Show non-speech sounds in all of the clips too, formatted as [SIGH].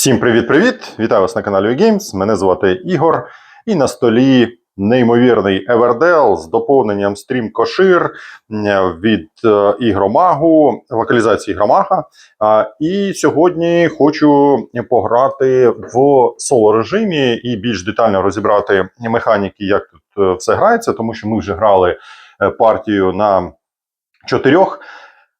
Всім привіт-привіт! Вітаю вас на каналі Games. Мене звати Ігор. І на столі неймовірний Everdell з доповненням стрім Кошир від е, ігромагу, локалізації ігромага. А, І сьогодні хочу пограти в соло режимі і більш детально розібрати механіки, як тут е, все грається, тому що ми вже грали е, партію на чотирьох.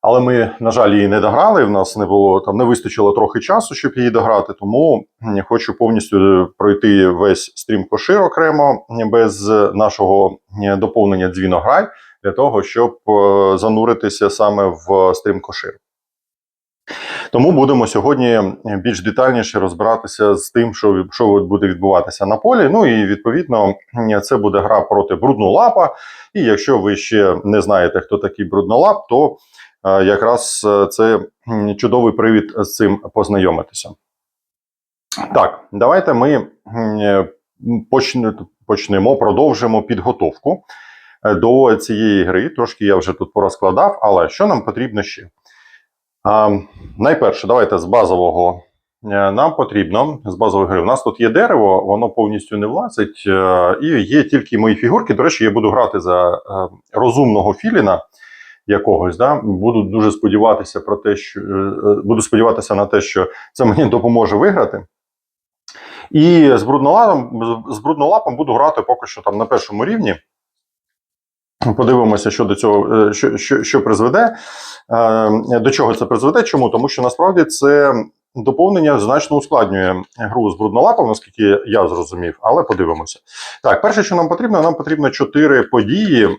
Але ми, на жаль, її не дограли. В нас не було там, не вистачило трохи часу, щоб її дограти. Тому м, хочу повністю пройти весь стрім кошир окремо без нашого е, доповнення дзвінограй для того, щоб е, зануритися саме в стрім кошир. Тому будемо сьогодні більш детальніше розбиратися з тим, що, що буде відбуватися на полі. Ну і відповідно це буде гра проти бруднолапа. І якщо ви ще не знаєте, хто такий бруднолап, то е, якраз е, це чудовий привід з цим познайомитися. Так, давайте ми е, почне- почнемо, продовжимо підготовку е, до цієї гри. Трошки я вже тут порозкладав, але що нам потрібно ще? А, найперше, давайте з базового. Нам потрібно з базової гри. У нас тут є дерево, воно повністю не влазить. І є тільки мої фігурки. До речі, я буду грати за розумного філіна якогось. Да? Буду дуже сподіватися про те, що е, е, буду сподіватися на те, що це мені допоможе виграти. І з бруднолапом, з бруднолапом буду грати поки що там на першому рівні. Подивимося, що до цього е, що, що, що призведе. До чого це призведе? Чому? Тому що насправді це доповнення значно ускладнює гру з бруднолапом, наскільки я зрозумів, але подивимося. Так, перше, що нам потрібно, нам потрібно чотири події.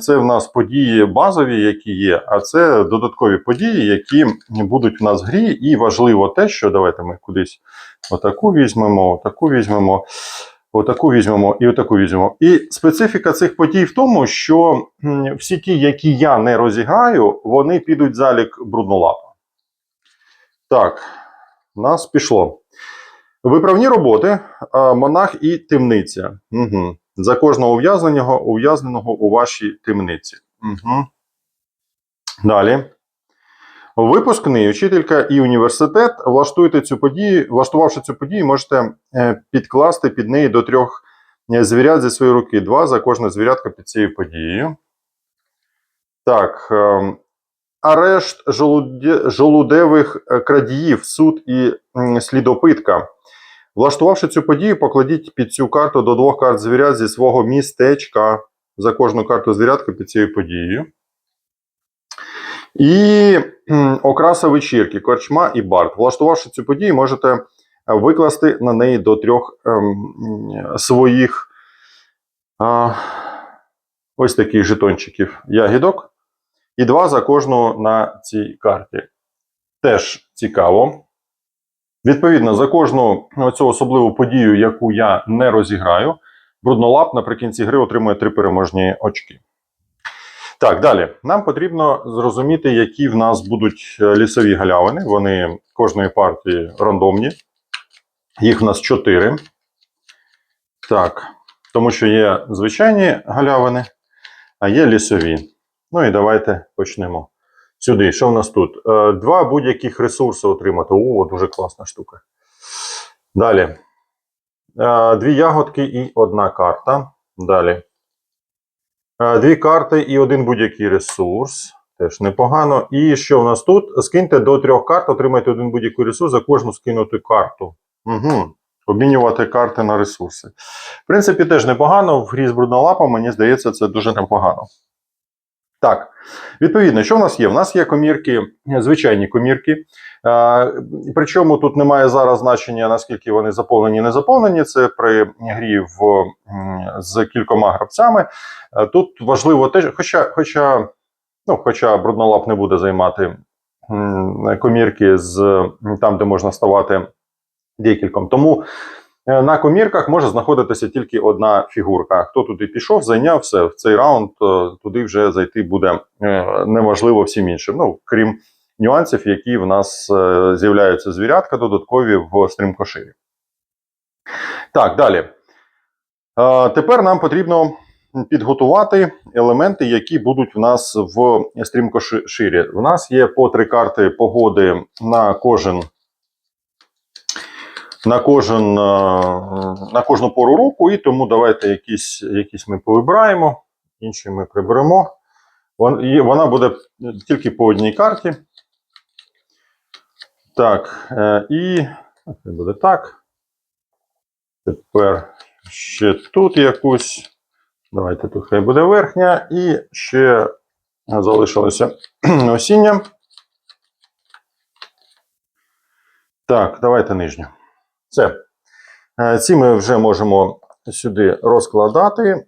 Це в нас події базові, які є, а це додаткові події, які будуть в нас в грі. І важливо те, що давайте ми кудись отаку візьмемо, отаку візьмемо. Отаку візьмемо і отаку візьмемо. І специфіка цих подій в тому, що всі ті, які я не розіграю, вони підуть залік бруднолапа. Так, нас пішло. Виправні роботи, монах і темниця. Угу. За кожного ув'язненого, ув'язненого у вашій темниці. Угу. Далі. Випускний, вчителька і університет. Влаштуйте цю подію, влаштувавши цю подію, можете е, підкласти під неї до трьох е, звірят зі своєї руки. Два за кожне звірятка під цією подією. Так. Арешт жолуде- жолудевих е, крадіїв, суд і слідопитка. Влаштувавши цю подію, покладіть під цю карту до двох карт звірят зі свого містечка за кожну карту звірятка під цією подією. І окраса вечірки, корчма і бард. Влаштувавши цю подію, можете е, викласти на неї до трьох ем, своїх а, ось таких жетончиків ягідок. І два за кожну на цій карті. Теж цікаво. Відповідно, за кожну цю особливу подію, яку я не розіграю, бруднолап наприкінці гри отримує три переможні очки. Так, далі. Нам потрібно зрозуміти, які в нас будуть е, лісові галявини. Вони кожної партії рандомні. Їх в нас чотири. Так. Тому що є звичайні галявини, а є лісові. Ну і давайте почнемо. Сюди. Що в нас тут? Е, Два будь-яких ресурси отримати. О, дуже класна штука. Далі. Е, Дві ягодки і одна карта. Далі. Е, Дві карти і один будь-який ресурс. Теж непогано. І що в нас тут? Скиньте до трьох карт, отримайте один будь-який ресурс за кожну скинуту карту. Угу. Обмінювати карти на ресурси. В принципі, теж непогано. В грі з бруднолапом, мені здається, це дуже непогано. Так, відповідно, що в нас є? У нас є комірки, звичайні комірки. Причому тут немає зараз значення, наскільки вони заповнені, не заповнені. Це при грі в, з кількома гравцями. Тут важливо те, хоча, хоча, ну, хоча бруднолап не буде займати комірки з там, де можна ставати декільком. Тому на комірках може знаходитися тільки одна фігурка. Хто туди пішов, зайняв все. В цей раунд е, туди вже зайти буде е, неможливо всім іншим. Ну, крім нюансів, які в нас е, з'являються звірятка додаткові в стрімкоширі. Так, далі. Е, Тепер нам потрібно підготувати елементи, які будуть в нас в стрімкоширі. У нас є по три карти погоди на кожен на, кожен, е, на кожну пору року, і тому давайте якісь, якісь ми повибираємо, інші ми приберемо. Вона буде тільки по одній карті. Так, е, і буде так. Тепер ще тут якусь. Давайте тут хай буде верхня. І ще залишилося [CLEARS THROAT] осіння. Так, давайте нижню. Все. Е, Ці ми вже можемо сюди розкладати.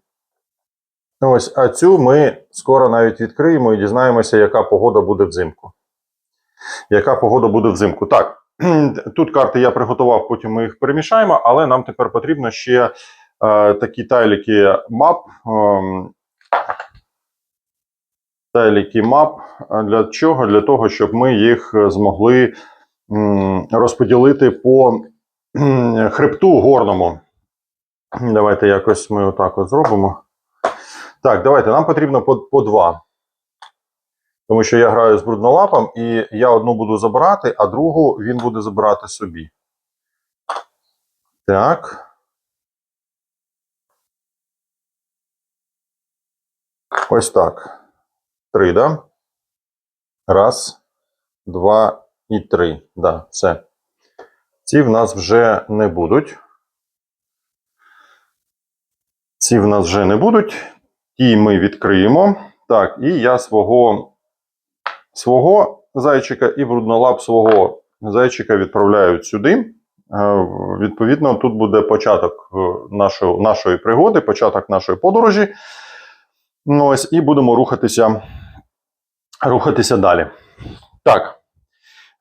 Ось, а цю ми скоро навіть відкриємо і дізнаємося, яка погода буде взимку. Яка погода буде взимку? Так, [CLEARS THROAT] тут карти я приготував, потім ми їх перемішаємо, але нам тепер потрібно ще е, такі тайліки мап. ем, тайліки мап. Для чого? Для того, щоб ми їх е, змогли м, розподілити по хребту горному. Давайте якось ми отак от зробимо. Так, давайте, нам потрібно по, по два. Тому що я граю з бруднолапом, і я одну буду забирати, а другу він буде забирати собі. Так. Ось так. Три, да? Раз, два і три. Да, все. Ці в нас вже не будуть. Ці в нас вже не будуть. Ті ми відкриємо. Так, і я свого, свого зайчика і бруднолап свого зайчика відправляю сюди. Е, Відповідно, тут буде початок е, нашої, нашої пригоди, початок нашої подорожі. Ну, ось, і будемо рухатися, рухатися далі. Так.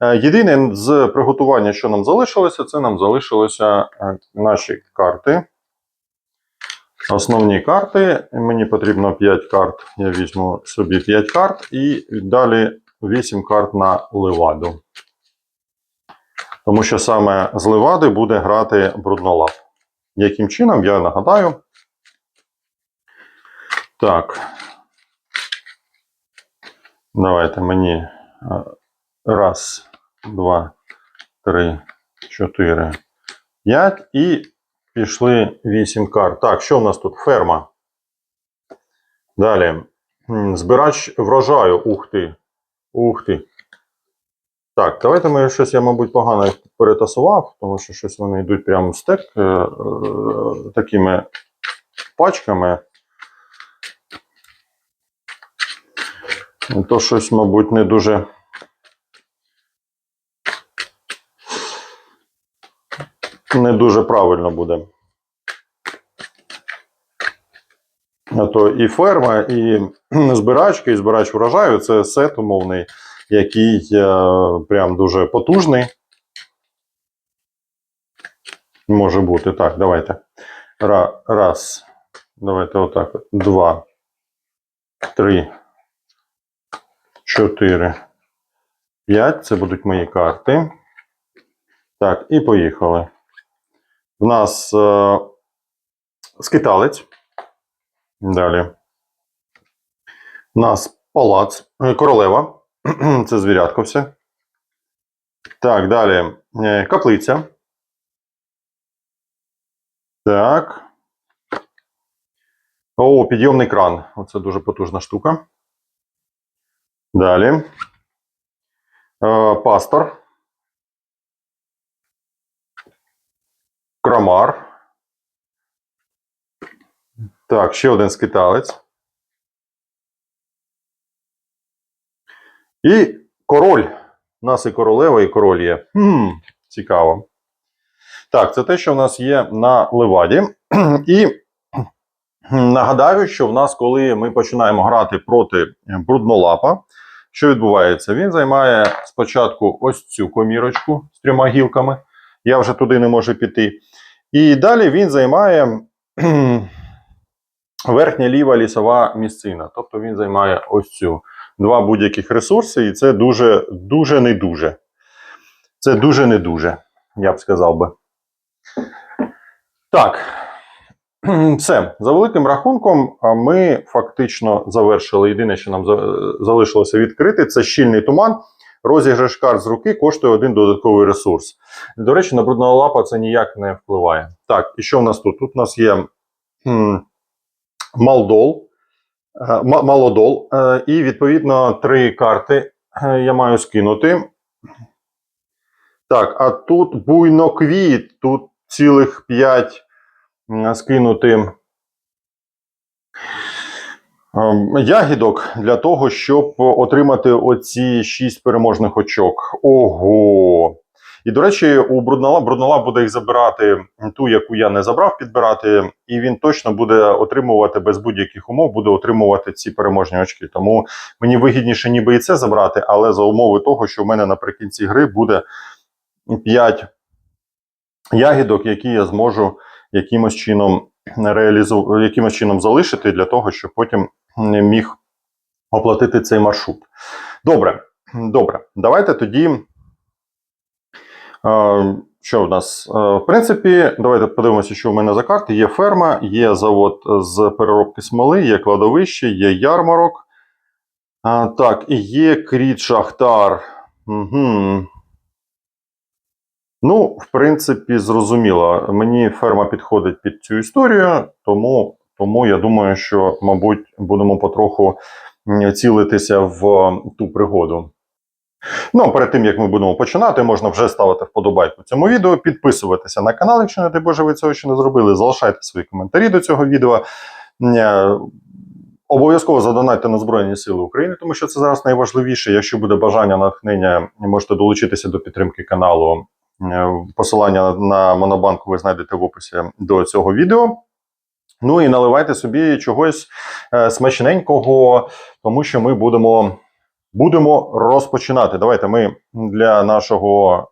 Е, Єдине з приготування, що нам залишилося, це нам залишилися е, наші карти. Основні карти. Мені потрібно 5 карт. Я візьму собі 5 карт і далі 8 карт на леваду. Тому що саме з левади буде грати бруднолап. Яким чином, я нагадаю. Так. Давайте мені е, раз, два, три, чотири, п'ять і пішли вісім карт. Так, що в нас тут? Ферма. Далі. Збирач врожаю. Ух ти. Ух ти. Так, давайте ми щось, я, мабуть, погано перетасував, тому що щось вони йдуть прямо в стек е, е, такими пачками. То щось, мабуть, не дуже. Не дуже правильно буде. А то і ферма, і [CLEARS THROAT] збирачка, і збирач врожаю це сет умовний, який е, прям дуже потужний. Може бути. Так, давайте. Ра, раз. Давайте отак. Два. Три. Чотири. П'ять. Це будуть мої карти. Так, і поїхали. В нас е, скиталець. Далі. У нас палац. е, Королева. [CLEARS THROAT] Це звірятко все. Так, далі. е, Каплиця. Так. О, підйомний кран. Оце дуже потужна штука. Далі. Е, Пастор. Крамар. Так, ще один скиталець. І король. У нас і королева, і король є. Хм, цікаво. Так, це те, що в нас є на леваді. І нагадаю, що в нас, коли ми починаємо грати проти бруднолапа, що відбувається? Він займає спочатку ось цю комірочку з трьома гілками. Я вже туди не можу піти. І далі він займає верхня ліва лісова місцина. Тобто він займає ось цю два будь-яких ресурси, і це дуже, дуже не дуже. Це дуже не дуже, я б сказав би. Так. Все, за великим рахунком, ми фактично завершили. Єдине, що нам залишилося відкрити, це щільний туман. Розіграш карт з руки коштує один додатковий ресурс. До речі, на брудного лапа це ніяк не впливає. Так, і що в нас тут? Тут у нас є м, Малдол, е, Малодол, е, і відповідно три карти е, я маю скинути. Так, а тут буйноквіт, тут цілих 5 скинути ягідок для того, щоб отримати оці 6 переможних очок. Ого! І, до речі, у Бруднола, Бруднола буде їх забирати ту, яку я не забрав, підбирати, і він точно буде отримувати без будь-яких умов, буде отримувати ці переможні очки. Тому мені вигідніше ніби і це забрати, але за умови того, що в мене наприкінці гри буде 5 ягідок, які я зможу якимось чином якимось чином залишити для того, щоб потім міг оплатити цей маршрут. Добре, добре. Давайте тоді. е, Що в нас? Е, В принципі, давайте подивимося, що в мене за карти. Є ферма, є завод з переробки смоли, є кладовище, є ярмарок. Так, і є кріт Шахтар. Угу. Ну, в принципі, зрозуміло. Мені ферма підходить під цю історію, тому, тому я думаю, що, мабуть, будемо потроху цілитися в ту пригоду. Ну, перед тим як ми будемо починати, можна вже ставити вподобайку цьому відео, підписуватися на канал, якщо не дай Боже, ви цього ще не зробили. Залишайте свої коментарі до цього відео. Е, Обов'язково задонайте на Збройні Сили України, тому що це зараз найважливіше. Якщо буде бажання натхнення, можете долучитися до підтримки каналу. Е, Посилання на Монобанку ви знайдете в описі до цього відео. Ну і наливайте собі чогось е, смачненького, тому що ми будемо, будемо розпочинати. Давайте ми для нашого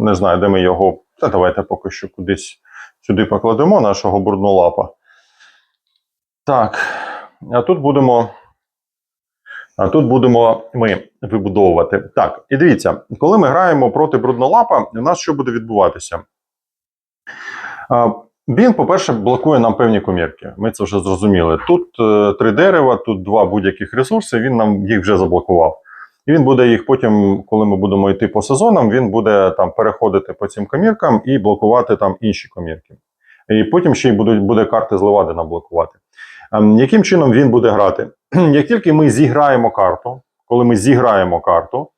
не знаю, де ми його. Та давайте поки що кудись сюди покладемо нашого бурднолапа. Так, а тут будемо. А тут будемо ми вибудовувати. Так, і дивіться, коли ми граємо проти бруднолапа, у нас що буде відбуватися? Він, по-перше, блокує нам певні комірки. Ми це вже зрозуміли. Тут е, три дерева, тут два будь-яких ресурси, він нам їх вже заблокував. І він буде їх потім, коли ми будемо йти по сезонам, він буде там переходити по цим коміркам і блокувати там інші комірки. І потім ще й будуть, буде карти з Левадина блокувати. Ем, Яким чином він буде грати? [CLEARS THROAT] Як тільки ми зіграємо карту, коли ми зіграємо карту,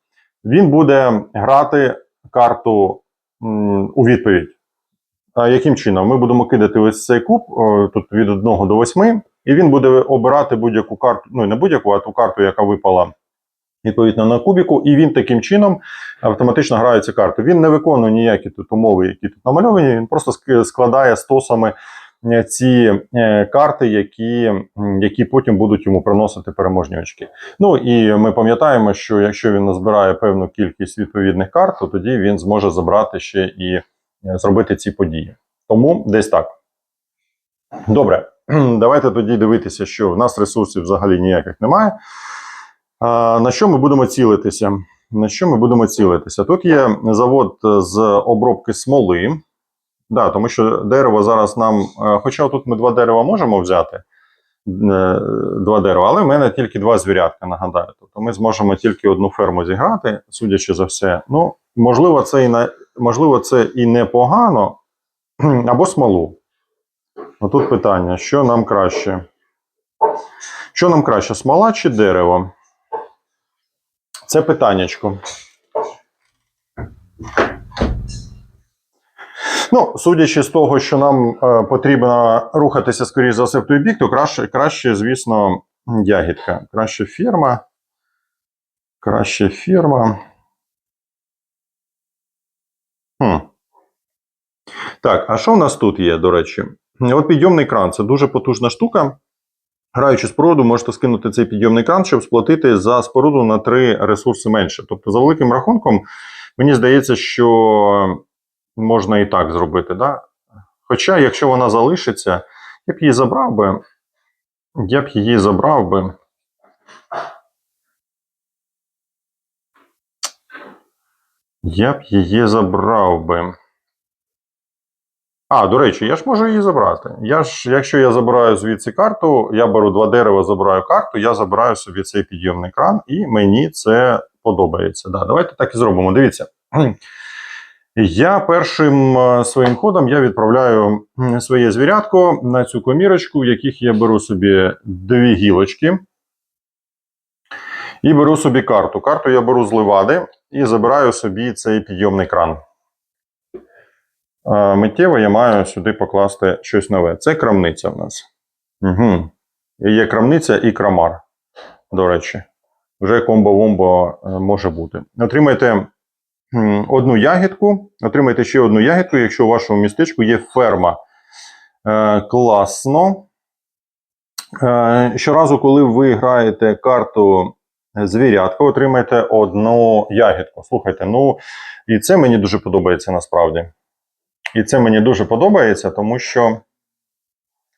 він буде грати карту у відповідь. Яким чином? Ми будемо кидати ось цей куб тут від 1 до 8, і він буде обирати будь-яку карту, ну не будь-яку, а ту карту, яка випала відповідно на кубіку, і він таким чином автоматично грає цю карту. Він не виконує ніякі тут умови, які тут намальовані, він просто складає стосами е, ці е, карти, які, які потім будуть йому приносити переможні очки. Ну і ми пам'ятаємо, що якщо він назбирає певну кількість відповідних карт, то тоді він зможе забрати ще і зробити ці події. Тому десь так. Добре, [CLEARS THROAT] давайте тоді дивитися, що в нас ресурсів взагалі ніяких немає. А, на що ми будемо цілитися? На що ми будемо цілитися? Тут є завод з обробки смоли. Да, тому що дерево зараз нам. е, Хоча тут ми два дерева можемо взяти, е, два дерева, але в мене тільки два звірятка, нагадаю. Тобто ми зможемо тільки одну ферму зіграти, судячи за все. Ну, можливо, це і, на, можливо, це і непогано, [CLEARS THROAT] або смолу. Отут питання: що нам краще? Що нам краще, смола чи дерево? Це питаннячко. Ну, судячи з того, що нам е, потрібно рухатися, скоріш за все, в той бік, то краще, краще, звісно, ягідка. Краще фірма. Краще фірма. Хм. Так, а що в нас тут є, до речі? От підйомний кран це дуже потужна штука. Граючи споруду, можете скинути цей підйомний кран, щоб сплатити за споруду на три ресурси менше. Тобто, за великим рахунком, мені здається, що можна і так зробити. Да? Хоча, якщо вона залишиться, я б її забрав би. Я б її забрав би. Я б її забрав би. А, до речі, я ж можу її забрати. Я ж, якщо я забираю звідси карту, я беру два дерева, забираю карту, я забираю собі цей підйомний кран, і мені це подобається. Да, давайте так і зробимо. Дивіться. [CLEARS THROAT] Я першим е, своїм ходом я відправляю своє звірятко на цю комірочку, в яких я беру собі дві гілочки. І беру собі карту. Карту я беру з левади і забираю собі цей підйомний кран. Е, Миттєво я маю сюди покласти щось нове. Це крамниця в нас. Угу. Є крамниця і крамар. До речі, вже комбо-вомбо е, може бути. Отримайте одну ягідку, отримайте ще одну ягідку, якщо у вашому містечку є ферма. Е, класно. Щоразу, коли ви граєте карту звірятка, отримаєте одну ягідку. Слухайте, ну і це мені дуже подобається насправді. І це мені дуже подобається, тому що,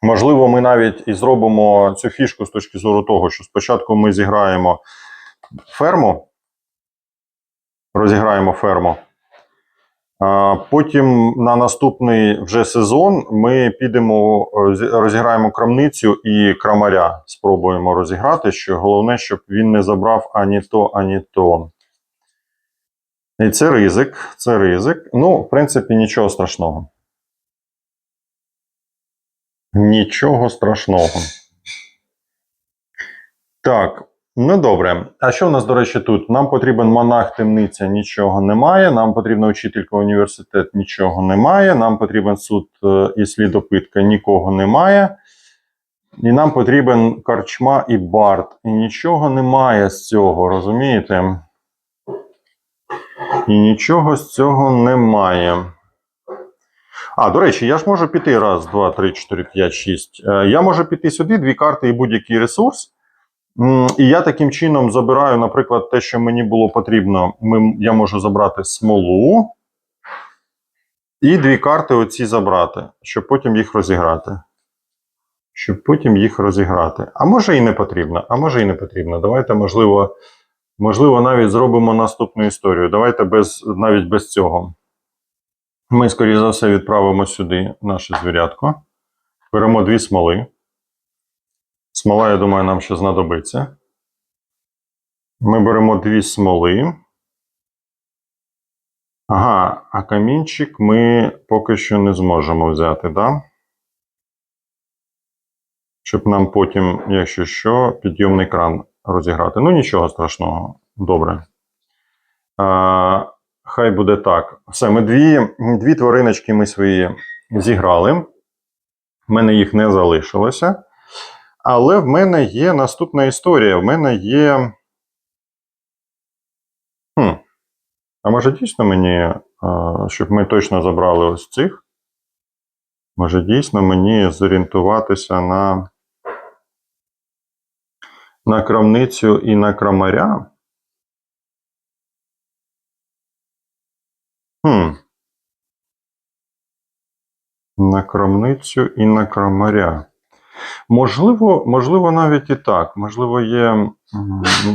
можливо, ми навіть і зробимо цю фішку з точки зору того, що спочатку ми зіграємо ферму, розіграємо ферму. Потім на наступний вже сезон ми підемо, роз- розіграємо крамницю і крамаря. Спробуємо розіграти. Що головне, щоб він не забрав ані то, ані то. І це ризик, це ризик. Ну, в принципі, нічого страшного. Нічого страшного. Так, ну добре. А що в нас, до речі, тут? Нам потрібен монах, темниця, нічого немає. Нам потрібна учителька університет, нічого немає. Нам потрібен суд е, і слідопитка, нікого немає. І нам потрібен корчма і бард. І нічого немає з цього, розумієте? І нічого з цього немає. А, до речі, я ж можу піти раз, два, три, чотири, п'ять, шість. Е, Я можу піти сюди, дві карти і будь-який ресурс. І я таким чином забираю, наприклад, те, що мені було потрібно. Я можу забрати смолу. І дві карти оці забрати, щоб потім їх розіграти. Щоб потім їх розіграти. А може і не потрібно, а може і не потрібно. Давайте, можливо, можливо, навіть зробимо наступну історію. Давайте без, навіть без цього. Ми, скоріше за все, відправимо сюди наше звірятко. Беремо дві смоли. Смола, я думаю, нам ще знадобиться. Ми беремо дві смоли. Ага, а камінчик ми поки що не зможемо взяти? Да? Щоб нам потім, якщо що, підйомний кран розіграти. Ну, нічого страшного. Добре. А, хай буде так. Все, ми дві, дві твариночки ми свої зіграли. В мене їх не залишилося. Але в мене є наступна історія. В мене є. Хм. А може дійсно мені, щоб ми точно забрали ось цих? Може дійсно мені зорієнтуватися на, на крамницю і на крамаря? Хм. На крамницю і на крамаря. Можливо, можливо, навіть і так. Можливо, є,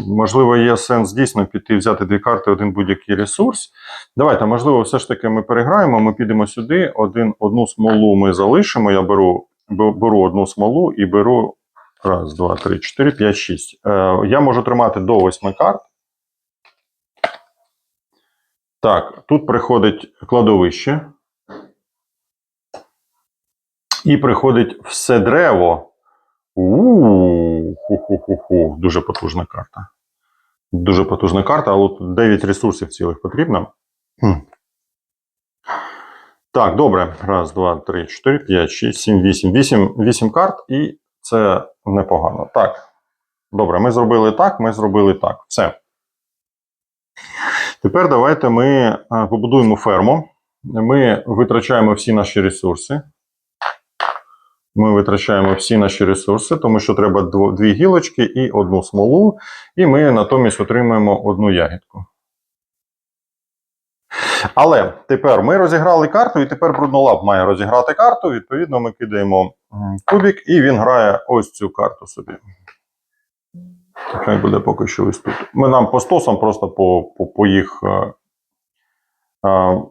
можливо, є сенс дійсно піти взяти дві карти, один будь-який ресурс. Давайте, можливо, все ж таки ми переграємо. Ми підемо сюди. Один, одну смолу ми залишимо. Я беру, беру одну смолу і беру раз, два, три, чотири, п'ять, шість. Е, я можу тримати до восьми карт. Так, тут приходить кладовище. І приходить все древо. у ху-ху-ху-ху. Дуже потужна карта. Дуже потужна карта, але тут 9 ресурсів цілих потрібно. Так, добре. Раз, два, три, чотири, п'ять, шість, сім. Вісім, вісім карт, і це непогано. Так. Добре, ми зробили так, ми зробили так. Все. Тепер давайте ми е, побудуємо ферму. Ми витрачаємо всі наші ресурси. Ми витрачаємо всі наші ресурси, тому що треба дві гілочки і одну смолу, і ми натомість отримаємо одну ягідку. Але тепер ми розіграли карту, і тепер Бруднолап має розіграти карту. Відповідно, ми кидаємо кубик, і він грає ось цю карту собі. Хай буде поки що ось тут. Ми нам по стосам просто по, по, по їх е, е,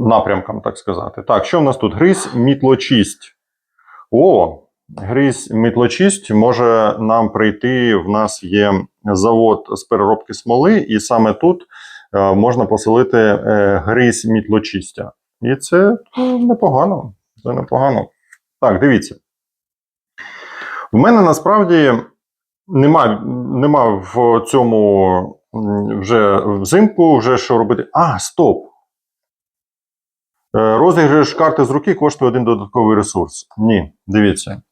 напрямкам, так сказати. Так, що в нас тут? Гризь, мітлочість. О, грізь мітлочисть може нам прийти. В нас є завод з переробки смоли, і саме тут е, можна поселити е, грізь мітлочистя. І це ну, непогано. Це непогано. Так, дивіться. В мене насправді нема, нема в цьому вже взимку, вже що робити. А, стоп! Е, Розіграш карти з руки коштує один додатковий ресурс. Ні, дивіться.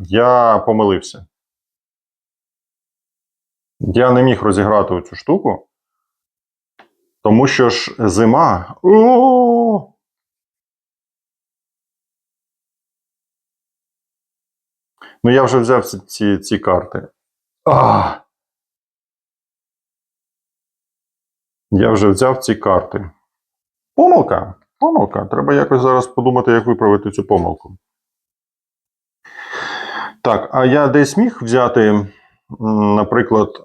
Я помилився. Я не міг розіграти цю штуку. Тому що ж зима. О! Ну, я вже взяв ці, ці, карти. А! Я вже взяв ці карти. Помилка. Помилка. Треба якось зараз подумати, як виправити цю помилку. Так, а я десь міг взяти, наприклад, е,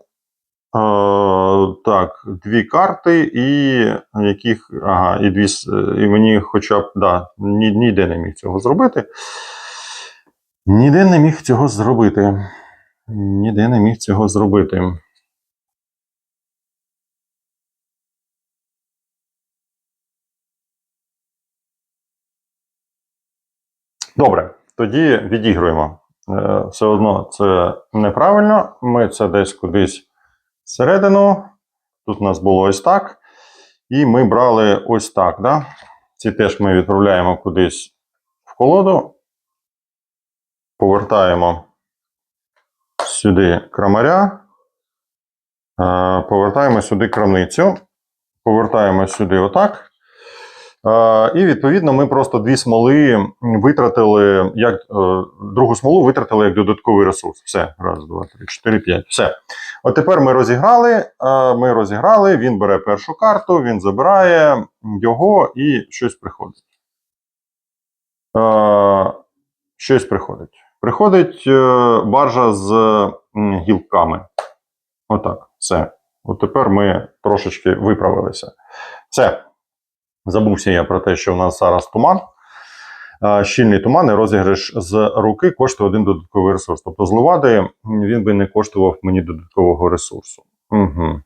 так, дві карти, і яких. Ага, і дві. І мені хоча б. Да, ні, ніде не міг цього зробити. Ніде не міг цього зробити. Ніде не міг цього зробити. Добре, тоді відігруємо. Е, Все одно це неправильно. Ми це десь кудись всередину. Тут у нас було ось так. І ми брали ось так. Да? Ці теж ми відправляємо кудись в колоду. Повертаємо сюди крамаря. Е, Повертаємо сюди крамницю. Повертаємо сюди отак. Е, І відповідно ми просто дві смоли витратили, як е, другу смолу витратили як додатковий ресурс. Все, раз, два, три, чотири, п'ять. Все. От тепер ми розіграли. Ми розіграли. Він бере першу карту, він забирає його і щось приходить. Щось приходить. Приходить е, баржа з гілками. Отак. Все. От тепер ми трошечки виправилися. Все. Забувся я про те, що в нас зараз туман. Е, Щільний туман і розіграш з руки коштує один додатковий ресурс. Тобто з левади він би не коштував мені додаткового ресурсу. Угу.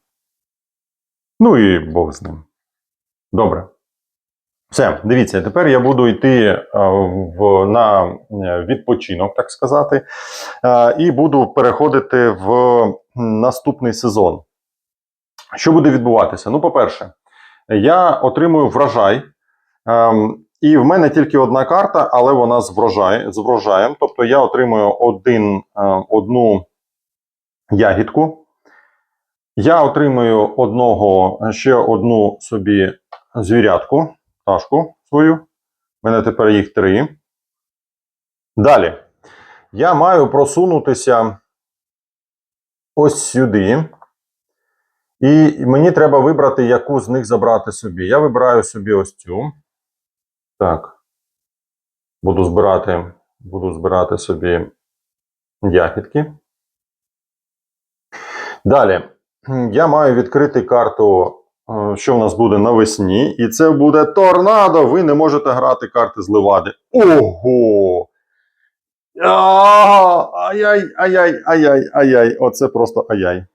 Ну і Бог з ним. Добре. Все, дивіться, тепер я буду йти е, в, на е, відпочинок, так сказати, е, і буду переходити в наступний сезон. Що буде відбуватися? Ну, по-перше, я отримую врожай. Ем, і в мене тільки одна карта, але вона з, врожай, з врожаєм. Тобто я отримую один, одну ягідку. Я отримую одного, ще одну собі звірятку, пташку свою. У мене тепер їх три. Далі. Я маю просунутися ось сюди. І мені треба вибрати, яку з них забрати собі. Я вибираю собі ось цю. Так. Буду збирати, буду збирати собі ягідки. Далі. Я маю відкрити карту, що в нас буде навесні, і це буде торнадо. Ви не можете грати карти з левади. Ого! Ай-яй, ай-яй, ай-яй, ай-яй. Оце просто ай-яй.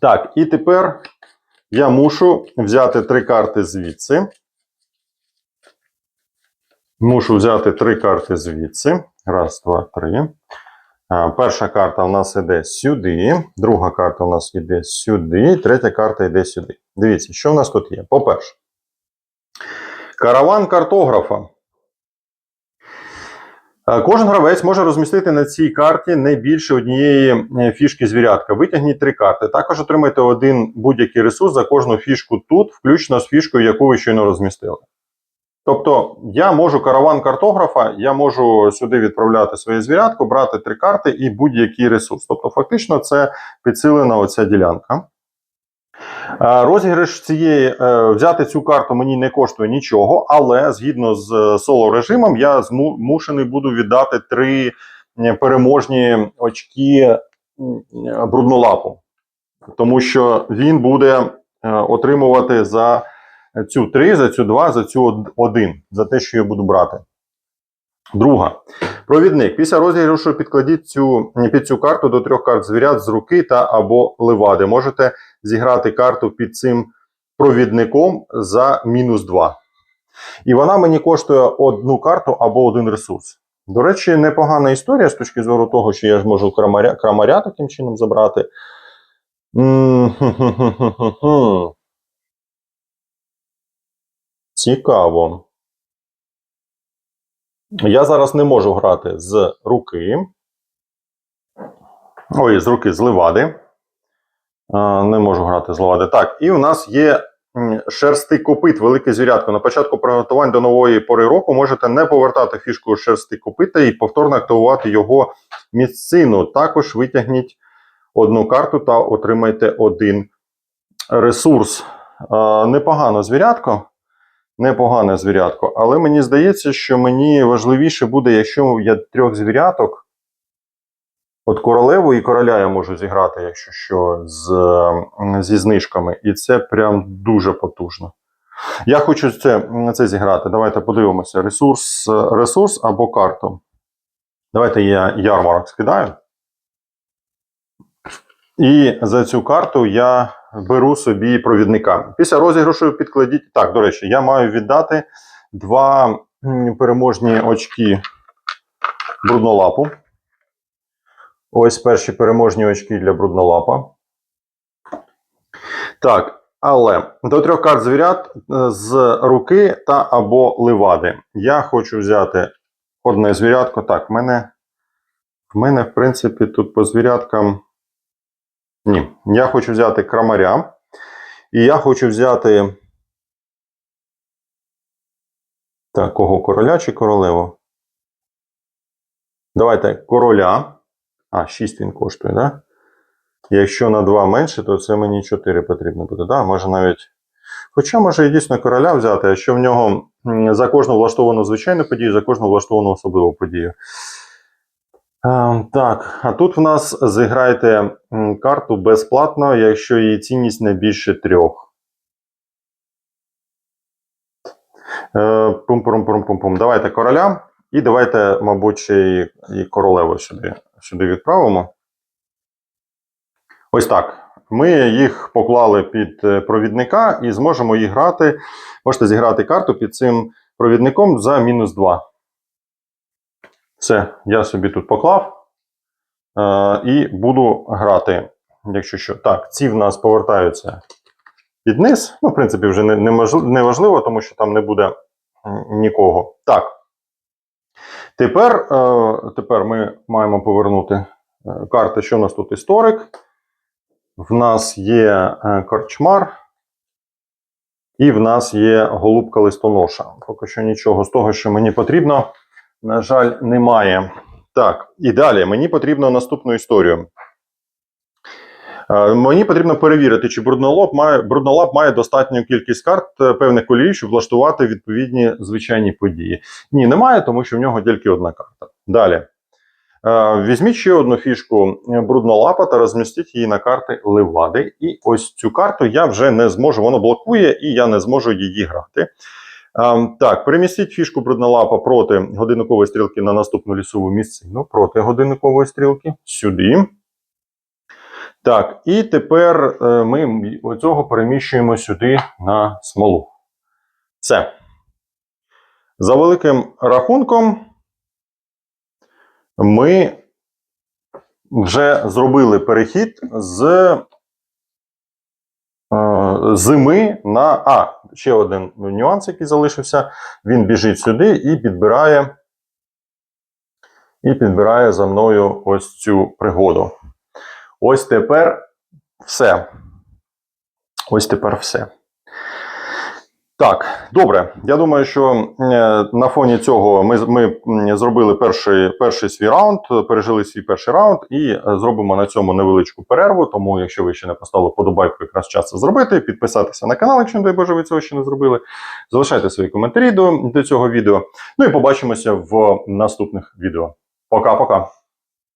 Так, і тепер я мушу взяти три карти звідси. Мушу взяти три карти звідси. Раз, два, три. А, перша карта у нас йде сюди, друга карта у нас йде сюди, третя карта йде сюди. Дивіться, що в нас тут є. По-перше, караван картографа. Е, Кожен гравець може розмістити на цій карті не більше однієї е, фішки звірятка. Витягніть три карти. Також отримайте один будь-який ресурс за кожну фішку тут, включно з фішкою, яку ви щойно розмістили. Тобто, я можу караван картографа, я можу сюди відправляти своє звірятко, брати три карти і будь-який ресурс. Тобто, фактично, це підсилена оця ділянка. Е, Розіграш цієї е, взяти цю карту мені не коштує нічого, але згідно з соло режимом я змушений буду віддати три е, переможні очки е, бруднолапу, тому що він буде е, отримувати за цю 3, за цю 2, за цю 1, за те, що я буду брати. Друга. Провідник. Після розіграшу підкладіть цю, під цю карту до трьох карт звірят з руки та або левади. Можете зіграти карту під цим провідником за мінус 2. І вона мені коштує одну карту або один ресурс. До речі, непогана історія з точки зору того, що я ж можу крамаря, крамаря таким чином забрати. Цікаво. Я зараз не можу грати з руки. Ой, з руки з левади. Не можу грати з левади. Так, і у нас є м, шерстий копит, велике звірятко. На початку приготувань до нової пори року можете не повертати фішку шерсти копита і повторно активувати його місцину. Також витягніть одну карту та отримайте один ресурс. Непогано звірятко. Непогане звірятко. Але мені здається, що мені важливіше буде, якщо я трьох звіряток. От королеву і короля я можу зіграти, якщо що, з, зі знижками. І це прям дуже потужно. Я хочу це, це зіграти. Давайте подивимося. Ресурс, ресурс або карту. Давайте я ярмарок скидаю. І за цю карту я беру собі провідника. Після розіграшу підкладіть. Так, до речі, я маю віддати два переможні очки бруднолапу. Ось перші переможні очки для бруднолапа. Так, але до трьох карт звірят е, з руки та або ливади. Я хочу взяти одне звірятко. Так, в мене, в мене, в принципі, тут по звіряткам. Ні, я хочу взяти крамаря. І я хочу взяти. Так, кого короля чи королеву? Давайте короля. А, 6 він коштує, да? Якщо на 2 менше, то це мені 4 потрібно буде. Да? Може навіть. Хоча може і дійсно короля взяти, а що в нього за кожну влаштовану звичайну подію, за кожну влаштовану особливу подію. Е, так, а тут в нас зіграйте карту безплатно, якщо її цінність не більше трьох. Е, Пум-пум-пум-пум-пум. Давайте короля. І давайте, мабуть, ще і, королеву сюди, сюди відправимо. Ось так. Ми їх поклали під е, провідника і зможемо їх грати. Можете зіграти карту під цим провідником за мінус 2. Все, я собі тут поклав. Е, і буду грати. Якщо що. Так, ці в нас повертаються під низ. Ну, в принципі, вже не, не, важливо, тому що там не буде нікого. Так. Тепер, е, тепер ми маємо повернути е, карти, що у нас тут історик. В нас є е, корчмар. І в нас є голубка листоноша. Поки що нічого з того, що мені потрібно, на жаль, немає. Так, і далі мені потрібно наступну історію. Е, Мені потрібно перевірити, чи бруднолап має, бруднолап має достатню кількість карт е, певних кольорів, щоб влаштувати відповідні звичайні події. Ні, немає, тому що в нього тільки одна карта. Далі. Е, Візьміть ще одну фішку бруднолапа та розмістіть її на карти Левади. І ось цю карту я вже не зможу, воно блокує, і я не зможу її грати. Ем, Так, перемістіть фішку бруднолапа проти годинникової стрілки на наступну лісову місцину. Проти годинникової стрілки. Сюди. Так, і тепер е, ми оцього переміщуємо сюди на смолу. Все. За великим рахунком, ми вже зробили перехід з зими на. А, ще один нюанс, який залишився. Він біжить сюди і підбирає. І підбирає за мною ось цю пригоду. Ось тепер все. Ось тепер все. Так, добре. Я думаю, що е, на фоні цього ми, ми зробили перший, перший свій раунд, пережили свій перший раунд і е, зробимо на цьому невеличку перерву. Тому, якщо ви ще не поставили подобайку, якраз час це зробити, підписатися на канал, якщо не дай Боже, ви цього ще не зробили. Залишайте свої коментарі до, до цього відео. Ну і побачимося в наступних відео. Пока-пока.